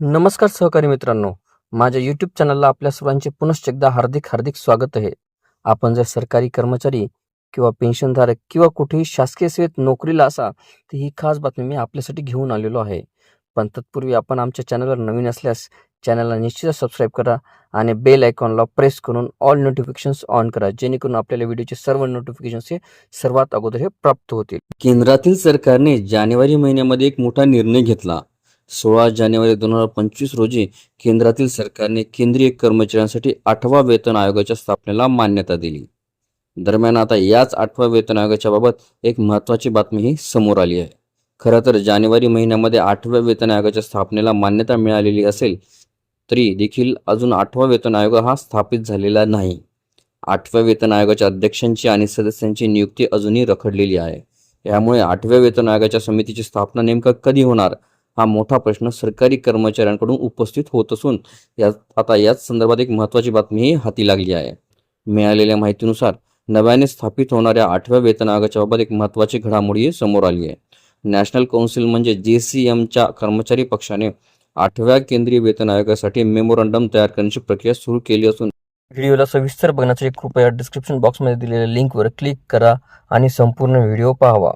नमस्कार सहकारी मित्रांनो. माझ्या यूट्यूब चॅनलला आपल्या सर्वांचे पुनश्च एकदा हार्दिक हार्दिक स्वागत आहे. आपण जर सरकारी कर्मचारी किंवा पेन्शनधारक किंवा कुठेही शासकीय सेवेत नोकरीला असा तर ही खास बातमी मी आपल्यासाठी घेऊन आलेलो आहे. पण तत्पूर्वी आपण आमच्या चॅनलवर नवीन असल्यास चॅनलला निश्चितच सबस्क्राईब करा आणि बेल आयकॉनला प्रेस करून ऑल नोटिफिकेशन्स ऑन करा जेणेकरून आपल्याला व्हिडिओचे सर्व नोटिफिकेशन्स हे सर्वात अगोदर हे प्राप्त होतील. केंद्रातील सरकारने जानेवारी महिन्यामध्ये एक मोठा निर्णय घेतला. सोळा जानेवारी दोन हजार पंचवीस रोजी केंद्रातील सरकारने केंद्रीय कर्मचाऱ्यांसाठी आठवा वेतन आयोगाच्या स्थापनेला मान्यता दिली. दरम्यान आता याच आठव्या वेतन आयोगाच्या बाबत एक महत्त्वाची बातमीही समोर आली आहे. खरं तर जानेवारी महिन्यामध्ये आठव्या वेतन आयोगाच्या स्थापनेला मान्यता मिळालेली असेल तरी देखील अजून आठवा वेतन आयोग हा स्थापित झालेला नाही. आठव्या वेतन आयोगाच्या अध्यक्षांची आणि सदस्यांची नियुक्ती अजूनही रखडलेली आहे. यामुळे आठव्या वेतन आयोगाच्या समितीची स्थापना नेमका कधी होणार? हा मोठा प्रश्न सरकारी कर्मचाऱ्यांकडून उपस्थित होत असून यात आता याच संदर्भात एक महत्त्वाची बातमीही हाती लागली आहे. मिळालेल्या माहितीनुसार नव्याने स्थापित होणाऱ्या आठव्या वेतन आयोगाच्या बाबत एक महत्त्वाची घडामोडी समोर आली आहे. नॅशनल कौन्सिल म्हणजे जे सी एमच्या कर्मचारी पक्षाने आठव्या केंद्रीय वेतन आयोगासाठी मेमोरंडम तयार करण्याची प्रक्रिया सुरू केली असून व्हिडिओला सविस्तर बघण्यासाठी कृपया डिस्क्रिप्शन बॉक्समध्ये दिलेल्या लिंकवर क्लिक करा आणि संपूर्ण व्हिडिओ पाहावा.